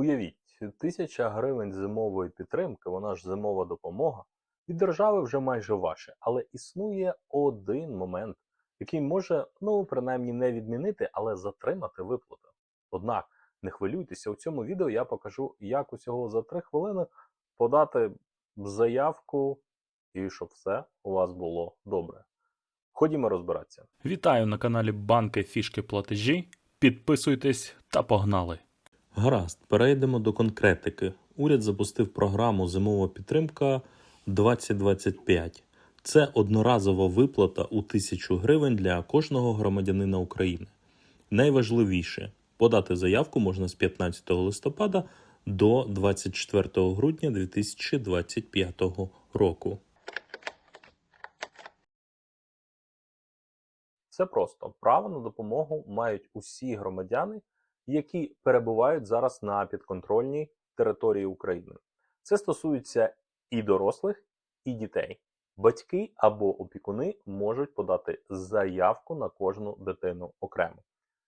Уявіть, тисяча гривень зимової підтримки, вона ж зимова допомога, від держави вже майже ваше, але існує один момент, який може, ну, принаймні не відмінити, але затримати виплату. Однак, не хвилюйтеся, у цьому відео я покажу, як усього за 3 хвилини подати заявку і щоб все у вас було добре. Ходімо розбиратися. Вітаю на каналі Банки Фішки Платежі. Підписуйтесь та погнали! Гаразд, перейдемо до конкретики. Уряд запустив програму Зимова підтримка 2025. Це одноразова виплата у тисячу гривень для кожного громадянина України. Найважливіше подати заявку можна з 15 листопада до 24 грудня 2025 року. Все просто право на допомогу мають усі громадяни, які перебувають зараз на підконтрольній території України. Це стосується і дорослих, і дітей. Батьки або опікуни можуть подати заявку на кожну дитину окремо.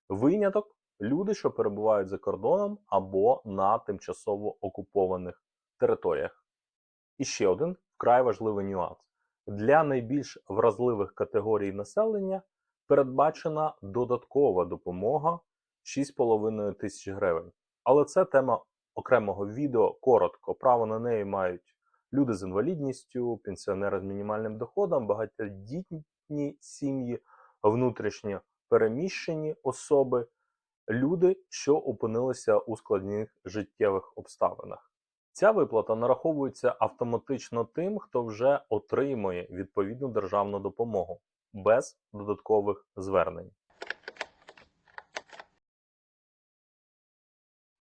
Виняток люди, що перебувають за кордоном або на тимчасово окупованих територіях. І ще один вкрай важливий нюанс: для найбільш вразливих категорій населення передбачена додаткова допомога 6,5 тисяч гривень. Але це тема окремого відео. Коротко. Право на неї мають люди з інвалідністю, пенсіонери з мінімальним доходом, багатодітні сім'ї, внутрішньо переміщені особи, люди, що опинилися у складних життєвих обставинах. Ця виплата нараховується автоматично тим, хто вже отримує відповідну державну допомогу без додаткових звернень.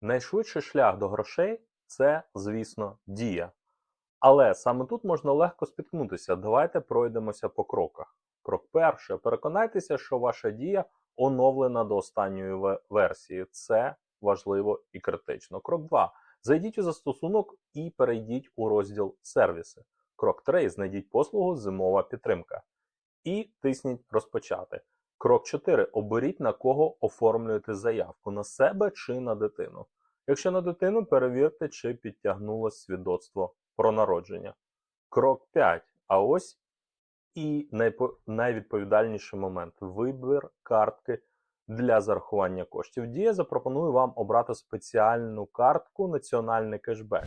Найшвидший шлях до грошей це, звісно, дія. Але саме тут можна легко спіткнутися. Давайте пройдемося по кроках. Крок перший. Переконайтеся, що ваша дія оновлена до останньої версії. Це важливо і критично. Крок 2. Зайдіть у застосунок і перейдіть у розділ сервіси. Крок 3. Знайдіть послугу Зимова підтримка. І тисніть розпочати. Крок 4. Оберіть на кого оформлюєте заявку на себе чи на дитину. Якщо на дитину, перевірте, чи підтягнулось свідоцтво про народження. Крок 5. А ось і найвідповідальніший момент вибір картки для зарахування коштів. Дія запропонує вам обрати спеціальну картку Національний кешбек.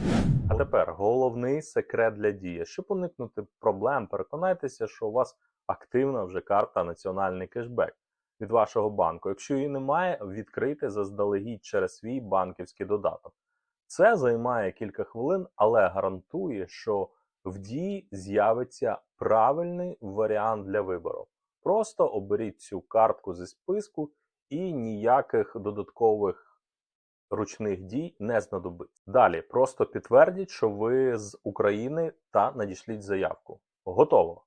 А тепер головний секрет для дії. Щоб уникнути проблем, переконайтеся, що у вас активна вже карта Національний кешбек від вашого банку. Якщо її немає, відкрийте заздалегідь через свій банківський додаток. Це займає кілька хвилин, але гарантує, що в дії з'явиться правильний варіант для вибору. Просто оберіть цю картку зі списку і ніяких додаткових ручних дій не знадобиться. Далі просто підтвердіть, що ви з України та надішліть заявку. Готово.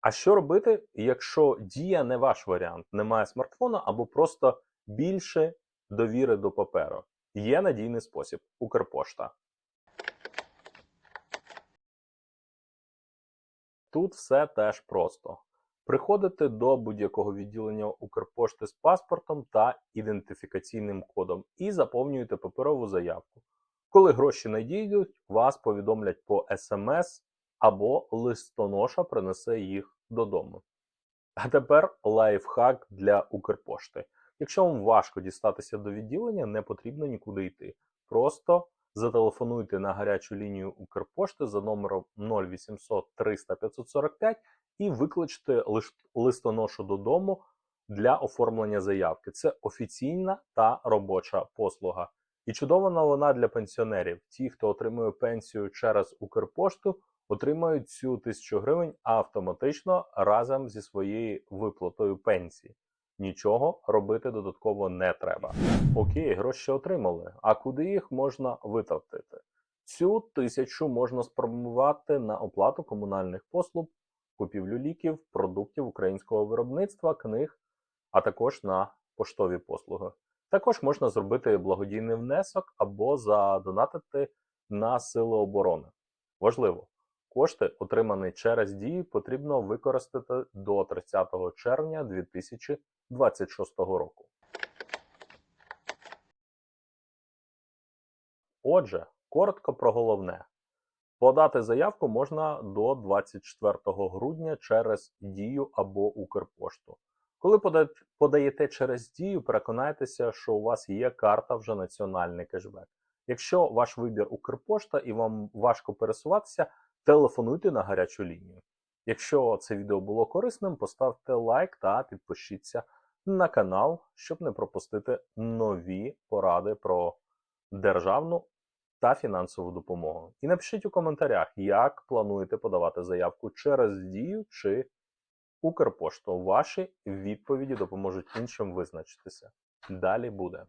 А що робити, якщо дія не ваш варіант, немає смартфона або просто більше довіри до паперу? Є надійний спосіб Укрпошта. Тут все теж просто. Приходите до будь-якого відділення Укрпошти з паспортом та ідентифікаційним кодом і заповнюєте паперову заявку. Коли гроші надійдуть, вас повідомлять по смс або листоноша принесе їх додому. А тепер лайфхак для Укрпошти. Якщо вам важко дістатися до відділення, не потрібно нікуди йти. Просто зателефонуйте на гарячу лінію Укрпошти за номером 0800 300 545 і викличте листоношу додому для оформлення заявки. Це офіційна та робоча послуга. І чудова новина для пенсіонерів. Ті, хто отримує пенсію через Укрпошту, отримають цю тисячу гривень автоматично разом зі своєю виплатою пенсії. Нічого робити додатково не треба. Окей, гроші отримали. А куди їх можна витратити? Цю тисячу можна спрямувати на оплату комунальних послуг, купівлю ліків, продуктів українського виробництва, книг, а також на поштові послуги. Також можна зробити благодійний внесок або задонатити на сили оборони. Важливо, кошти, отримані через дії, потрібно використати до 30 червня 2026 року. Отже, коротко про головне. Подати заявку можна до 24 грудня через Дію або Укрпошту. Коли подаєте через Дію, переконайтеся, що у вас є карта вже національний кешбек. Якщо ваш вибір Укрпошта і вам важко пересуватися, телефонуйте на гарячу лінію. Якщо це відео було корисним, поставте лайк та підпишіться на канал, щоб не пропустити нові поради про державну та фінансову допомогу. І напишіть у коментарях, як плануєте подавати заявку через Дію чи Укрпошту. Ваші відповіді допоможуть іншим визначитися. Далі буде.